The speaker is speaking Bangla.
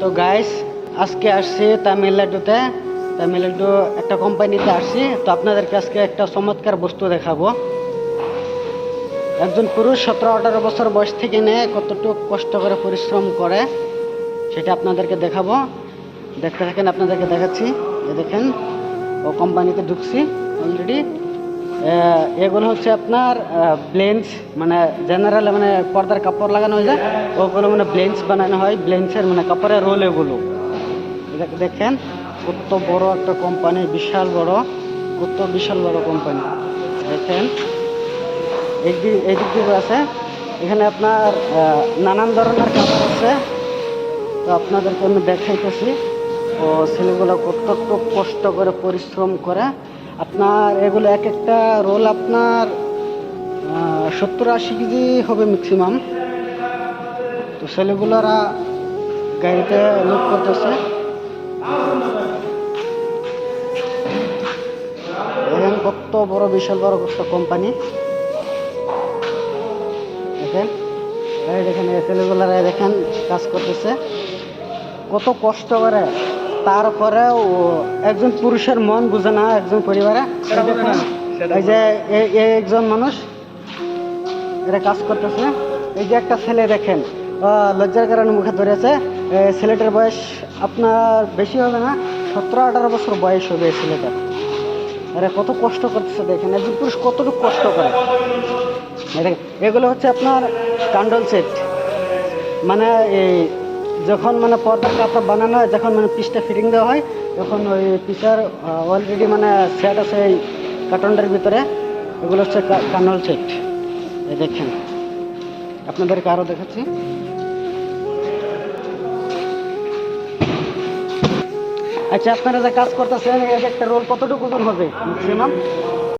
তো গাইস আজকে আসছি তামিলনাড়ুতে। তামিলনাড়ু একটা কোম্পানিতে আসছি। তো আপনাদেরকে আজকে একটা চমৎকার বস্তু দেখাবো। একজন পুরুষ সতেরো, আঠারো বছর বয়স থেকে নিয়ে কতটুকু কষ্ট করে পরিশ্রম করে, সেটা আপনাদেরকে দেখাবো। দেখতে থাকেন, আপনাদেরকে দেখাচ্ছি। দেখেন, ও কোম্পানিতে ঢুকছি অলরেডি এগুলো হচ্ছে আপনার ব্লেন্স মানে জেনারেল মানে পর্দার কাপড় লাগানো হয়ে যায় ওগুলো মানে ব্লেন্স বানানো হয় ব্লেন্সের মানে কাপড়ের রোল এগুলো। দেখেন, কত বড় একটা কোম্পানি বিশাল বড়, কত বিশাল বড় কোম্পানি দেখেন এই দিক দিক দিয়ে আছে, এখানে আপনার নানান ধরনের কাপড় আছে। তো আপনাদেরকে আমি দেখাইতেছি। ও ছেলেগুলো কত কষ্ট করে পরিশ্রম করে আপনার এগুলো এক একটা রোল আপনার সত্তর আশি কেজি হবে ম্যাক্সিমাম তো ছেলেগুলোরা গাড়িতে লোক করতেছে। কত বড় বিশাল বড় একটা কোম্পানি দেখেন দেখেন ছেলেগুলারা দেখেন কাজ করতেছে। কত কষ্ট করে তারপরেও একজন পুরুষের মন বুঝে না একজন পরিবারে এই যে একজন মানুষ এটা কাজ করতেছে। এই যে একটা ছেলে দেখেন লজ্জার কারণে মুখে ধরেছে। ছেলেটার বয়স আপনার বেশি হবে না সতেরো আঠারো বছর বয়স হবে এই ছেলেটার। আরে কত কষ্ট করতেছে দেখেন একজন পুরুষ কতটুকু কষ্ট করে। দেখেন, এগুলো হচ্ছে আপনার কান্ডল সেট। মানে এই যখন মানে পর্দার কাপড় বানানো হয়, যখন মানে পিসটা ফিটিং দেওয়া হয়, তখন ওই পিসার অলরেডি মানে সেট আছে এই কার্টনটার ভিতরে। এগুলো হচ্ছে কান্ডল সেট এই দেখেন। আপনাদেরকে আরও দেখাচ্ছি। আচ্ছা আপনারা যে কাজ করতেছেন একটা রোল কতটুকু হবে ম্যাক্সিমাম